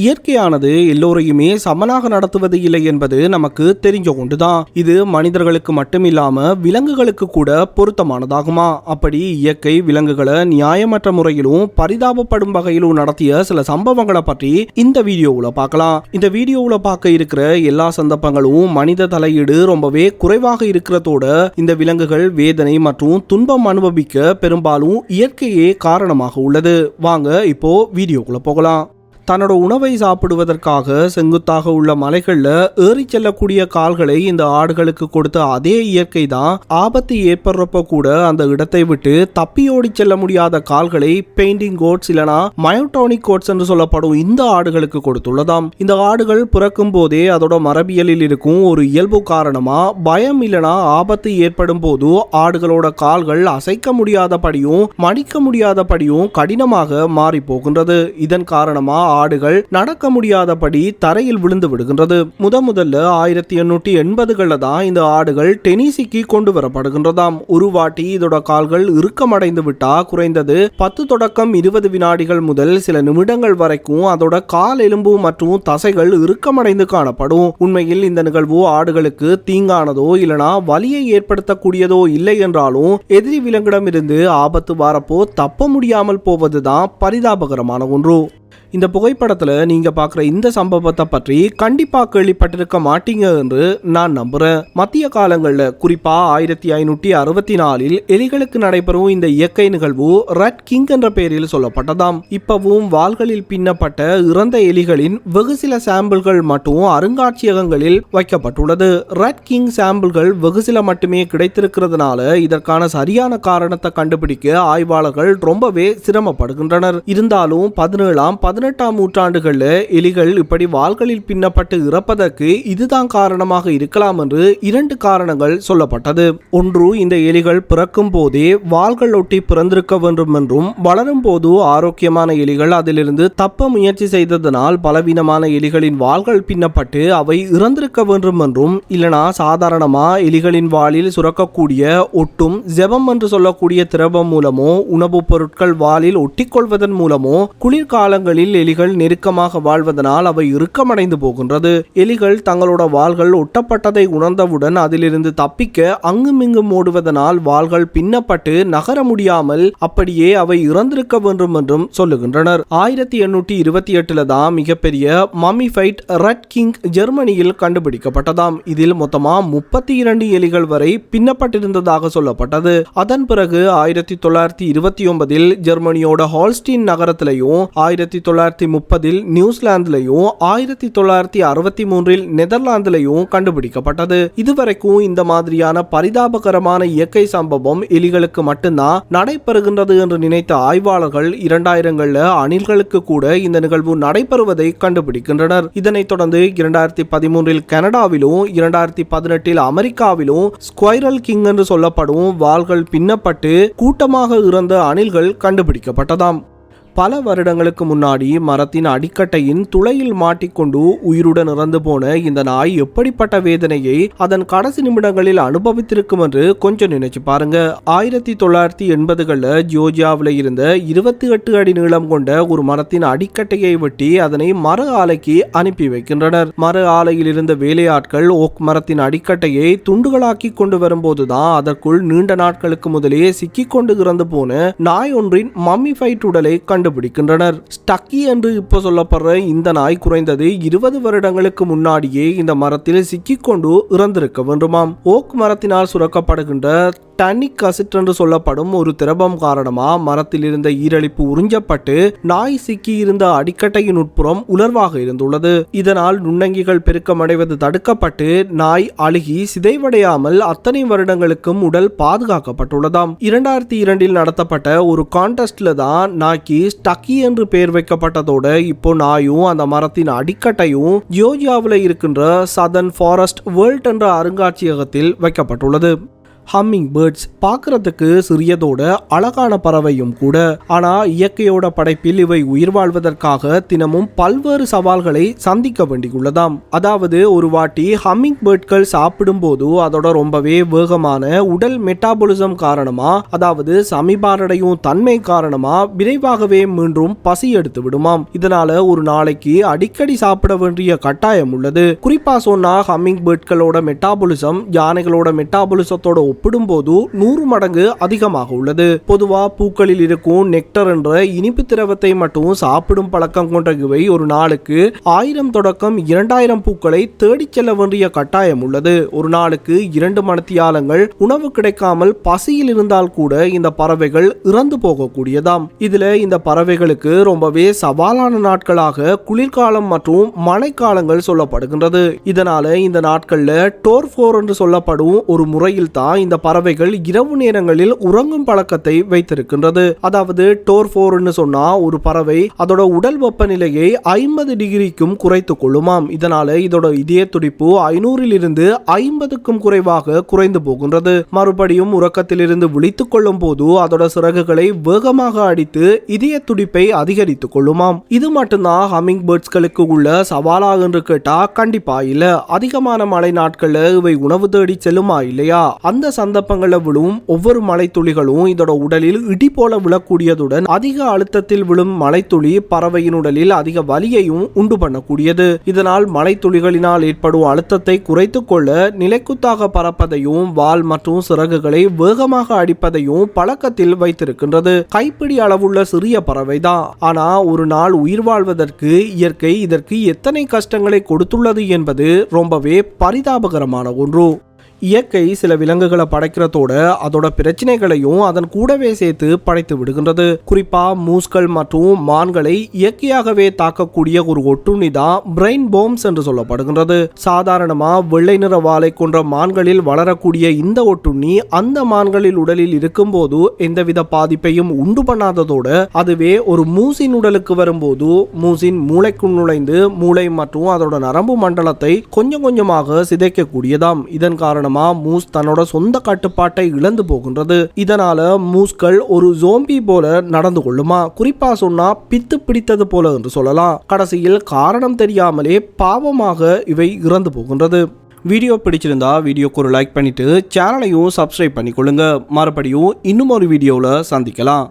இயற்கையானது எல்லோரையுமே சமனாக நடத்துவது இல்லை என்பது நமக்கு தெரிஞ்ச ஒன்றுதான். இது மனிதர்களுக்கு மட்டுமில்லாம விலங்குகளுக்கு கூட பொருத்தமானதாகுமா? அப்படி இயற்கை விலங்குகளை நியாயமற்ற முறையிலும் பரிதாபப்படும் வகையிலும் நடத்திய சில சம்பவங்களை பற்றி இந்த வீடியோவில் பார்க்கலாம். இந்த வீடியோவில் பார்க்க இருக்கிற எல்லா சந்தர்ப்பங்களும் மனித தலையீடு ரொம்பவே குறைவாக இருக்கிறதோட இந்த விலங்குகள் வேதனை மற்றும் துன்பம் அனுபவிக்க பெரும்பாலும் இயற்கையே காரணமாக உள்ளது. வாங்க இப்போ வீடியோக்குள்ள போகலாம். தன்னோட உணவை சாப்பிடுவதற்காக செங்குத்தாக உள்ள மலைகளில் ஏறி செல்லக்கூடிய கால்களை இந்த ஆடுகளுக்கு கொடுத்த அதே இயற்கை தான் ஆபத்து ஏற்படுறப்ப கூட அந்த இடத்தை விட்டு தப்பியோடி செல்ல முடியாத கால்களை பெயிண்டிங் கோட்ஸ் இல்லனா மயோட்டானிக் கோட்ஸ் என்று சொல்லப்படும் இந்த ஆடுகளுக்கு கொடுத்துள்ளதாம். இந்த ஆடுகள் பிறக்கும் போதே அதோட மரபியலில் இருக்கும் ஒரு இயல்பு காரணமா பயம் இல்லனா ஆபத்து ஏற்படும் போது ஆடுகளோட கால்கள் அசைக்க முடியாதபடியும் மடிக்க முடியாதபடியும் கடினமாக மாறி போகின்றது. இதன் காரணமா ஆடுகள் நடக்க முடியாதபடி தரையில் விழுந்து விடுகின்றது. முத முதல்ல ஆயிரத்தி எண்ணூற்றி எண்பதுகளில் தான் இந்த ஆடுகள் டெனிசிக்கு கொண்டு வரப்படுகின்றதாம். ஒரு வாட்டி இதோட கால்கள் இறுக்கமடைந்து விட்டா குறைந்தது பத்து தொடக்கம் இருபது வினாடிகள் முதல் சில நிமிடங்கள் வரைக்கும் அதோட கால் எலும்பு மற்றும் தசைகள் இறுக்கமடைந்து காணப்படும். உண்மையில் இந்த நிகழ்வு ஆடுகளுக்கு தீங்கானதோ இல்லனா வலியை ஏற்படுத்தக்கூடியதோ இல்லை என்றாலும் எதிரி விலங்கிடமிருந்து ஆபத்து வரப்போ தப்ப முடியாமல் போவதுதான் பரிதாபகரமான ஒன்று. இந்த புகைப்படத்தில் நீங்கள் பார்க்குற இந்த சம்பவத்தை பற்றி கண்டிப்பாக கேள்விப்பட்டிருக்க மாட்டீங்க என்று நான் நம்புகிறேன் மத்திய காலங்களில் குறிப்பாக ஆயிரத்தி ஐநூற்றி அறுபத்தி நாலில் எலிகளுக்கு நடைபெறும் இந்த இயற்கை நிகழ்வு ரெட் கிங் என்ற பெயரில் சொல்லப்பட்டதாம். இப்பவும் வாள்களில் பின்னப்பட்ட இறந்த எலிகளின் வெகு சில சாம்பிள்கள் மட்டும் அருங்காட்சியகங்களில் வைக்கப்பட்டுள்ளது. ரெட் கிங் சாம்பிள்கள் வெகு சில மட்டுமே கிடைத்திருக்கிறதுனால இதற்கான சரியான காரணத்தை கண்டுபிடிக்க ஆய்வாளர்கள் ரொம்பவே சிரமப்படுகின்றனர். இருந்தாலும் பதினேழாம் பதினெட்டாம் நூற்றாண்டுகளில் எலிகள் இப்படி வாள்களில் பின்னப்பட்டு இறப்பதற்கு இதுதான் காரணமாக இருக்கலாம் என்று இரண்டு காரணங்கள் சொல்லப்பட்டது. ஒன்று இந்த எலிகள் பிறக்கும் போதே வாள்கள் ஒட்டி பிறந்திருக்க வேண்டும் என்றும் வளரும் போது ஆரோக்கியமான எலிகள் அதிலிருந்து தப்ப முயற்சி செய்ததனால் பலவீனமான எலிகளின் வாள்கள் பின்னப்பட்டு அவை இறந்திருக்க வேண்டும் என்றும் இல்லனா சாதாரணமா எலிகளின் வாளில் சுரக்கக்கூடிய ஒட்டும் ஜெபம் என்று சொல்லக்கூடிய திரவம் மூலமோ உணவுப் பொருட்கள் வாளில் ஒட்டிக்கொள்வதன் மூலமோ குளிர்காலங்களில் எலிகள் நெருக்கமாக வாழ்வதனால் அவை இறுக்கமடைந்து போகின்றது. எலிகள் தங்களோட வாள்கள் ஒட்டப்பட்டதை உணர்ந்தவுடன் அதிலிருந்து தப்பிக்க அங்குமிங்கும் ஓடுவதனால் வாள்கள் பின்னப்பட்டு நகர முடியாமல் அப்படியே அவை இறந்திருக்க வேண்டும் என்றும் சொல்லுகின்றனர். ஆயிரத்தி எண்ணூற்றி இருபத்தி எட்டுல தான் மிகப்பெரிய மமிஃபைட் ரெட் கிங் ஜெர்மனியில் கண்டுபிடிக்கப்பட்டதாம். இதில் மொத்தமா முப்பத்தி இரண்டு எலிகள் வரை பின்னப்பட்டிருந்ததாக சொல்லப்பட்டது. அதன் பிறகு ஆயிரத்தி தொள்ளாயிரத்தி இருபத்தி ஒன்பதில் ஜெர்மனியோட ஹால்ஸ்டீன் நகரத்திலையும் ஆயிரத்தி தொள்ளாயிரத்தி தொள்ளாயிரத்தி முப்பதில் நியூசிலாந்துலையும் ஆயிரத்தி தொள்ளாயிரத்தி அறுபத்தி மூன்றில் நெதர்லாந்துலையும் கண்டுபிடிக்கப்பட்டது. இதுவரைக்கும் இந்த மாதிரியான பரிதாபகரமான இயற்கை சம்பவம் எலிகளுக்கு மட்டும்தான் நடைபெறுகின்றது என்று நினைத்த ஆய்வாளர்கள் இரண்டாயிரங்கள்ல அணில்களுக்கு கூட இந்த நிகழ்வு நடைபெறுவதை கண்டுபிடிக்கின்றனர். இதனைத் தொடர்ந்து இரண்டாயிரத்தி பதிமூன்றில் கனடாவிலும் இரண்டாயிரத்தி பதினெட்டில் அமெரிக்காவிலும் ஸ்கொயரல் கிங் என்று சொல்லப்படும் வாள்கள் பின்னப்பட்டு கூட்டமாக இறந்த அணில்கள் கண்டுபிடிக்கப்பட்டதாம். பல வருடங்களுக்கு முன்னாடி மரத்தின் அடிக்கட்டையின் துளையில் மாட்டிக்கொண்டு உயிருடன் இறந்து போன இந்த நாய் எப்படிப்பட்ட வேதனையை அதன் கடைசி நிமிடங்களில் அனுபவித்திருக்கும் என்று கொஞ்சம் நினைச்சு பாருங்க. ஆயிரத்தி தொள்ளாயிரத்தி எண்பதுகளில் ஜோர்ஜியாவில் இருந்த இருபத்தி எட்டு அடி நீளம் கொண்ட ஒரு மரத்தின் அடிக்கட்டையை வெட்டி அதனை மர ஆலைக்கு அனுப்பி வைக்கின்றனர். மர ஆலையில் இருந்த வேலையாட்கள் ஓக் மரத்தின் அடிக்கட்டையை துண்டுகளாக்கி கொண்டு வரும்போதுதான் அதற்குள் நீண்ட நாட்களுக்கு முதலே சிக்கிக்கொண்டு இறந்து போன நாய் ஒன்றின் மம்மிஃபைட் உடலை கண்டு கண்டுபிடிக்கின்றனர். ஸ்டக்கி என்று இப்போ சொல்லப்படுற இந்த நாய் குறைந்தது இருபது வருடங்களுக்கு முன்னாடியே இந்த மரத்தில் சிக்கிக்கொண்டு இறந்திருக்க வேண்டுமாம். ஓக் மரத்தினால் சுரக்கப்படுகின்ற டனிக் அசிட் என்று சொல்லப்படும் ஒரு திரபம் காரணமா மரத்தில் இருந்த ஈரழிப்பு உறிஞ்சப்பட்டு நாய் சிக்கி இருந்த அடிக்கட்டையின் உட்புறம் உலர்வாக இருந்துள்ளது. இதனால் நுண்ணங்கிகள் பெருக்கமடைவது தடுக்கப்பட்டு நாய் அழுகி சிதைவடையாமல் அத்தனை வருடங்களுக்கும் உடல் பாதுகாக்கப்பட்டுள்ளதாம். இரண்டாயிரத்தி இரண்டில் நடத்தப்பட்ட ஒரு கான்டெஸ்ட்ல தான் நாய்க்கு ஸ்டக்கி என்று பெயர் வைக்கப்பட்டதோடு இப்போ நாயும் அந்த மரத்தின் அடிக்கட்டையும் ஜியோஜியாவில் இருக்கின்ற சதன் ஃபாரஸ்ட் வேர்ல்ட் என்ற அருங்காட்சியகத்தில் வைக்கப்பட்டுள்ளது. ஹம்மிங் பேர்ட்ஸ் பார்க்கறதுக்கு சிறியதோட அழகான பறவையும் கூட. ஆனா இயற்கையோட படைப்பில் இவை உயிர் வாழ்வதற்காக தினமும் பல்வேறு சவால்களை சந்திக்க வேண்டியுள்ளதாம். அதாவது ஒரு வாட்டி ஹம்மிங் பேர்ட்கள் சாப்பிடும் போது அதோட ரொம்பவே வேகமான உடல் மெட்டாபாலிசம் காரணமா அதாவது சமீபாரடையும் தன்மை காரணமா விரைவாகவே மீண்டும் பசி எடுத்து விடுமாம். இதனால ஒரு நாளைக்கு அடிக்கடி சாப்பிட வேண்டிய கட்டாயம் உள்ளது. குறிப்பா சொன்னா ஹம்மிங் பேர்ட்களோட மெட்டாபாலிசம் யானைகளோட மெட்டாபாலிசத்தோட ஒப்பிடும்போது நூறு மடங்கு அதிகமாக உள்ளது. பொதுவா பூக்களில் இருக்கும் நெக்டர் என்ற இனிப்பு திரவத்தை மட்டும் சாப்பிடும் பழக்கம் கொண்ட இவை ஒரு நாளுக்கு ஆயிரம் தொடக்கம் இரண்டாயிரம் பூக்களை தேடிச் செல்ல வேண்டிய கட்டாயம் உள்ளது. ஒரு நாளுக்கு இரண்டு மணத்தியாலங்கள் உணவு கிடைக்காமல் பசியில் இருந்தால் கூட இந்த பறவைகள் இறந்து போகக்கூடியதாம். இதுல இந்த பறவைகளுக்கு ரொம்பவே சவாலான நாட்களாக குளிர்காலம் மற்றும் மழைக்காலங்கள் சொல்லப்படுகின்றது. இதனால இந்த நாட்கள்ல டோர்ஃபோர் என்று சொல்லப்படும் ஒரு முறையில் தான் இந்த பறவைகள் இரவு நேரங்களில் உறங்கும் பழக்கத்தை வைத்திருக்கின்றது. அதாவது டோர்ஃபோர்னு சொன்னா ஒரு பறவை அதோட உடல் வெப்பநிலையை ஐம்பது டிகிரிக்கும் குறைத்து கொள்ளுமாம். இதனால இதோட இதய துடிப்பு ஐநூறில் இருந்து ஐம்பதுக்கும் குறைவாக குறைந்து போகின்றது. மறுபடியும் உறக்கத்திலிருந்து விழித்துக் கொள்ளும் போது அதோட சிறகுகளை வேகமாக அடித்து இதய துடிப்பை அதிகரித்துக் கொள்ளுமாம். இது மட்டும்தான் ஹமிங் பேர்ட்ஸ்களுக்கு உள்ள சவாலாக என்று கேட்டா கண்டிப்பா இல்ல. அதிகமான மழை நாட்கள்ல இவை உணவு தேடி செல்லுமா இல்லையா? அந்த சந்தர்ப்பங்கள்ல விழும் ஒவ்வொரு மலைத்துளிகளும் இதோட உடலில் இடி போல விழக்கூடியதுடன் அதிக அழுத்தத்தில் விழும் மலைத்துளி பறவையின் உடலில் அதிக வலியையும் உண்டு பண்ணக்கூடியது. இதனால் மலைத்துளிகளினால் ஏற்படும் அழுத்தத்தை குறைத்து கொள்ள நிலைக்குத்தாக பறப்பதையும் வால் மற்றும் சிறகுகளை வேகமாக அடிப்பதையும் பழக்கத்தில் வைத்திருக்கின்றது. கைப்பிடி அளவுள்ள சிறிய பறவைதான் ஆனா ஒரு நாள் உயிர் வாழ்வதற்கு இயற்கை இதற்கு எத்தனை கஷ்டங்களை கொடுத்துள்ளது என்பது ரொம்பவே பரிதாபகரமான ஒன்று. இயற்கை சில விலங்குகளை படைக்கிறதோட அதோட பிரச்சனைகளையும் அதன் கூடவே சேர்த்து படைத்து விடுகின்றது. குறிப்பா மூஸ்கள் மற்றும் மான்களை இயற்கையாகவே தாக்கக்கூடிய ஒரு ஒட்டுண்ணி தான் பிரெயின் போம்ஸ் என்று சொல்லப்படுகின்றது. சாதாரணமா வெள்ளை நிற வாழை கொன்ற மான்களில் வளரக்கூடிய இந்த ஒட்டுண்ணி அந்த மான்களில் உடலில் இருக்கும்போது எந்தவித பாதிப்பையும் உண்டு பண்ணாததோட அதுவே ஒரு மூசின் உடலுக்கு வரும்போது மூசின் மூளைக்குள் நுழைந்து மூளை மற்றும் அதோட நரம்பு மண்டலத்தை கொஞ்சம் கொஞ்சமாக சிதைக்கக்கூடியதாம். இதன் காரணம் காரணமா மூஸ் தன்னோட சொந்த கட்டுப்பாட்டை இழந்து போகின்றது. இதனால மூஸ்கள் ஒரு ஜோம்பி போல நடந்து கொள்ளுமா? குறிப்பா சொன்னா பித்து பிடித்தது போல என்று சொல்லலாம். கடைசியில் காரணம் தெரியாமலே பாவமாக இவை இறந்து போகின்றது. வீடியோ பிடிச்சிருந்தா வீடியோக்கு ஒரு லைக் பண்ணிட்டு சேனலையும் சப்ஸ்கிரைப் பண்ணிக்கொள்ளுங்க. மறுபடியும் இன்னும் ஒரு வீடியோவில் சந்திக்கலாம்.